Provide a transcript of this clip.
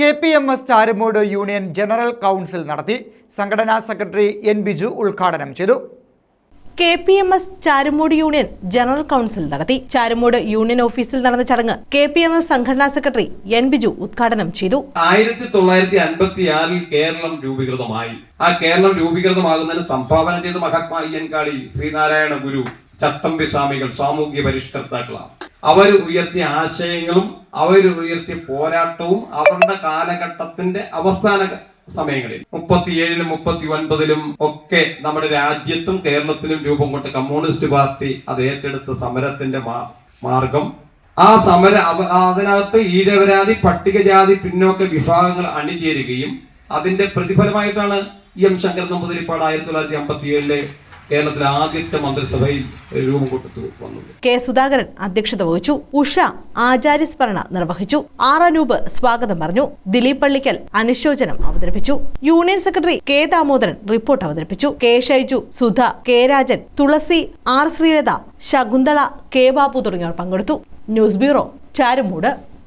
K P M S Charumoodu union general council നടത്തി. സംഘടനാ secretary N Biju ഉദ്ഘാടനം ചെയ്തു. K P M S Charumoodu union general council നടത്തി. Charummood union ഓഫീസിൽ നടന്ന ചടങ്ങ് കെ പി എം എസ് സംഘടനാ സെക്രട്ടറി എൻ ബിജു ഉദ്ഘാടനം ചെയ്തു. ആയിരത്തി തൊള്ളായിരത്തി അൻപത്തി ആറിൽ കേരളം രൂപീകൃതമായി. ആ കേരളം രൂപീകൃതമാകുന്നതിന് സംഭാവന ചെയ്ത മഹാത്മാ അയ്യൻകാളി ശ്രീനാരായണ ഗുരു ചട്ടമ്പി സ്വാമികൾ സാമൂഹ്യ പരിഷ്കർത്താക്കളാണ്. അവർ ഉയർത്തിയ ആശയങ്ങളും അവർ ഉയർത്തിയ പോരാട്ടവും അവരുടെ കാലഘട്ടത്തിന്റെ അവസാന സമയങ്ങളിൽ മുപ്പത്തിയേഴിലും മുപ്പത്തി ഒൻപതിലും ഒക്കെ നമ്മുടെ രാജ്യത്തും കേരളത്തിലും രൂപം കൊണ്ട് കമ്മ്യൂണിസ്റ്റ് പാർട്ടി അത് ഏറ്റെടുത്ത സമരത്തിന്റെ മാർഗം. ആ സമര അതിനകത്ത് ഈഴവരാതി പട്ടികജാതി പിന്നോക്ക വിഭാഗങ്ങൾ അണിചേരുകയും അതിന്റെ പ്രതിഫലമായിട്ടാണ് ഇ എം ശങ്കർ നമ്പൂതിരിപ്പാട് ആയിരത്തി തൊള്ളായിരത്തി അമ്പത്തി ഏഴിലെ കേരളത്തിലെ ആദ്യത്തെ മന്ത്രിസഭയിൽ രൂപം കൊടുത്തു കെ സുധാകരൻ അധ്യക്ഷത വഹിച്ചു. ഉഷ ആചാര്യസ്മരണ നിർവഹിച്ചു. ആർ അനൂപ് സ്വാഗതം പറഞ്ഞു. ദിലീപ് പള്ളിക്കൽ അനുശോചനം അവതരിപ്പിച്ചു. Union secretary K Damodaran report അവതരിപ്പിച്ചു. K Shaiju Sudha K Rajan Thulasi R Sreelatha Shakunthala K Babu തുടങ്ങിയവർ പങ്കെടുത്തു. News bureau Charumoodu.